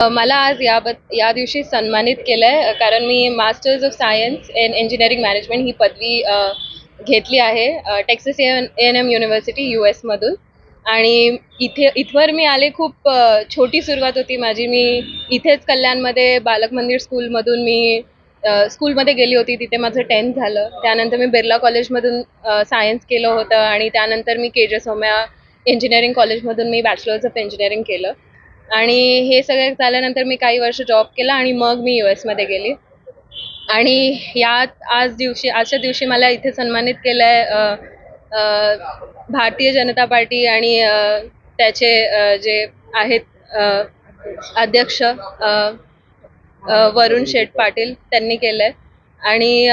मला आज या या दिवशी सन्मानित केलं आहे कारण मी masters of science in engineering management ही पदवी घेतली आहे Texas N N M university U एसमधून आणि इथे इथवर मी आले खूप छोटी सुरुवात होती माझी. मी इथेच कल्याणमध्ये बालक मंदिर स्कूलमधून मी स्कूलमध्ये गेली होती. तिथे माझं टेन्थ झालं. त्यानंतर मी बिर्ला कॉलेजमधून सायन्स केलं होतं. आणि त्यानंतर मी के जे सौम्या इंजिनिअरिंग कॉलेजमधून मी बॅचलर्स ऑफ इंजिनिअरिंग केलं. आणि हे सगळं झाल्यानंतर मी काही वर्ष जॉब केला आणि मग मी यू एसमध्ये गेली. आणि यात आज दिवशी आजच्या दिवशी मला इथे सन्मानित केलं आहे भारतीय जनता पार्टी आणि त्याचे जे आहेत अध्यक्ष वरुण शेठ पाटील त्यांनी केलं आहे आणि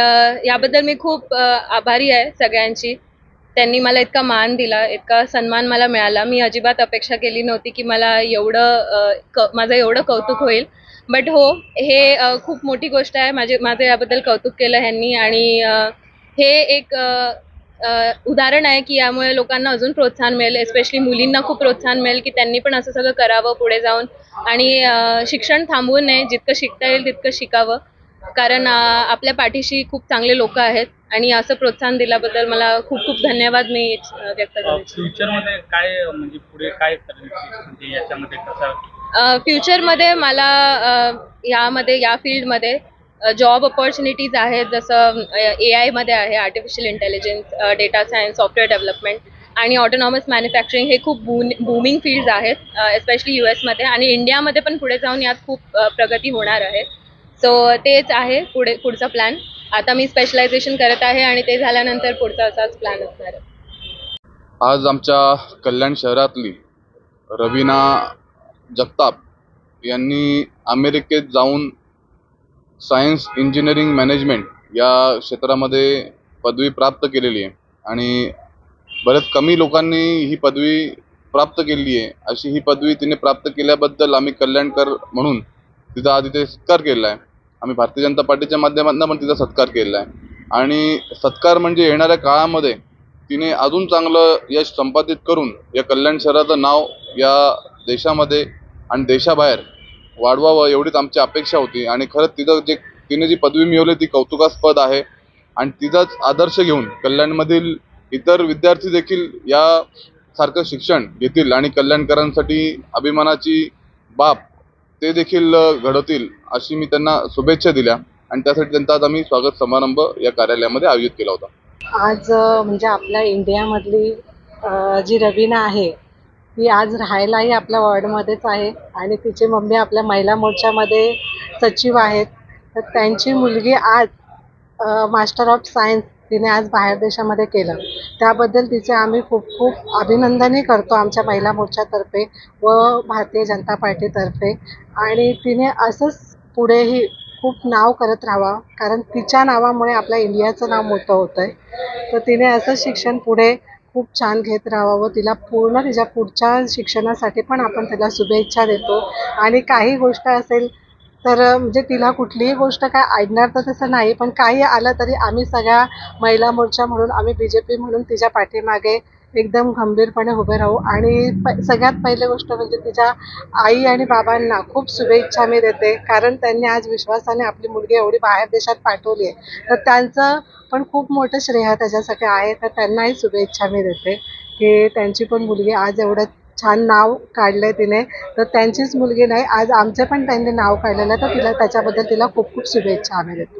याबद्दल मी खूप आभारी आहे सगळ्यांची. त्यांनी मला इतका मान दिला इतका सन्मान मला मिळाला. मी अजिबात अपेक्षा केली नव्हती की मला एवढं क माझं एवढं कौतुक होईल. बट हो हे खूप मोठी गोष्ट आहे. माझे माझं याबद्दल कौतुक केलं ह्यांनी आणि हे एक उदाहरण आहे की यामुळे लोकांना अजून प्रोत्साहन मिळेल. एस्पेशली मुलींना खूप प्रोत्साहन मिळेल की त्यांनी पण असं सगळं करावं पुढे जाऊन आणि शिक्षण थांबवू नये. जितकं शिकता येईल तितकं शिकावं. कारण आपल्या पाठीशी खूप चांगले लोक आहेत. आणि असं प्रोत्साहन दिल्याबद्दल मला खूप खूप धन्यवाद मी व्यक्त फ्युचरमध्ये काय म्हणजे पुढे काय म्हणजे याच्यामध्ये कसं? फ्युचरमध्ये मला यामध्ये या फील्डमध्ये जॉब ऑपॉर्च्युनिटीज आहेत जसं ए आयमध्ये आहे artificial intelligence data science software development आणि ऑटोनॉमस मॅन्युफॅक्चरिंग हे खूप बूमिंग फील्ड्स आहेत एस्पेशली यू एसमध्ये आणि इंडियामध्ये पण पुढे जाऊन यात खूप प्रगती होणार आहे. सो तेच आहे पुढे पुढचा प्लॅन आता मी स्पेशलायझेशन करत आहे आणि ते झाल्यानंतर पुढचा असाच प्लॅन असणार आहे. आज आमच्या कल्याण शहरातली रवीना जगताप यांनी अमेरिकेत जाऊन सायन्स इंजिनिअरिंग मॅनेजमेंट या क्षेत्रामध्ये पदवी प्राप्त केलेली आहे. आणि बरेच कमी लोकांनी ही पदवी प्राप्त केली आहे. अशी ही पदवी तिने प्राप्त केल्याबद्दल आम्ही कल्याणकर म्हणून तिचा आज इथे सत्कार केला आहे. आम्ही भारतीय जनता पार्टीच्या माध्यमातून पण तिचा सत्कार केला आहे. आणि सत्कार म्हणजे येणाऱ्या काळामध्ये तिने अजून चांगलं यश संपादित करून या कल्याण शहराचं नाव या देशामध्ये आणि देशाबाहेर वाढवावं एवढीच आमची अपेक्षा होती. आणि खरंच तिथं जे तिने जी पदवी मिळवली ती कौतुकास्पद आहे. आणि तिचाच आदर्श घेऊन कल्याणमधील इतर विद्यार्थी देखील यासारखं शिक्षण घेतील आणि कल्याणकरांसाठी अभिमानाची बाब ते देखील घडवतील अशी मी त्यांना शुभेच्छा दिल्या आणि त्यासाठी त्यांचा आज आम्ही स्वागत समारंभ या कार्यालयामध्ये आयोजित केला होता. आज म्हणजे आपल्या इंडियामधली जी रवीना आहे ती आज राहायलाही आपल्या वॉर्डमध्येच आहे आणि तिची मम्मी आपल्या महिला मोर्चामध्ये सचिव आहेत. तर त्यांची मुलगी आज मास्टर ऑफ सायन्स तिने आज बाहेर देशामध्ये केलं. त्याबद्दल तिचे आम्ही खूप खूप अभिनंदनही करतो आमच्या महिला मोर्चातर्फे व भारतीय जनता पार्टीतर्फे. आणि तिने असंच पुढेही खूप नाव करत राहावं कारण तिच्या नावामुळे आपल्या इंडियाचं नाव मोठं होतं आहे तर तिने असं शिक्षण पुढे खूप छान घेत राहावं तिला पूर्ण तिच्या पुढच्या शिक्षणासाठी पण आपण तिला शुभेच्छा देतो. आणि काही गोष्ट असेल तर म्हणजे तिला कुठलीही गोष्ट काय आडणार तर तसं नाही पण काही आलं तरी आम्ही सगळ्या महिला मोर्चा म्हणून आम्ही बी जे पी म्हणून तिच्या पाठीमागे एकदम गंभीरपणे उभे राहू. आणि प सगळ्यात पहिली गोष्ट म्हणजे तिच्या आई आणि बाबांना खूप शुभेच्छा मी देते कारण त्यांनी आज विश्वासाने आपली मुलगी एवढी बाहेर देशात पाठवली आहे. तर त्यांचं पण खूप मोठं श्रेय त्याच्यासाठी आहे तर त्यांनाही शुभेच्छा मी देते की त्यांची पण मुलगी आज एवढं छान नाव काढलं आहे तिने. तर त्यांचीच मुलगी नाही आज आमचं पण त्यांनी नाव काढलेलं आहे तर तिला त्याच्याबद्दल तिला खूप खूप शुभेच्छा आम्ही देतो.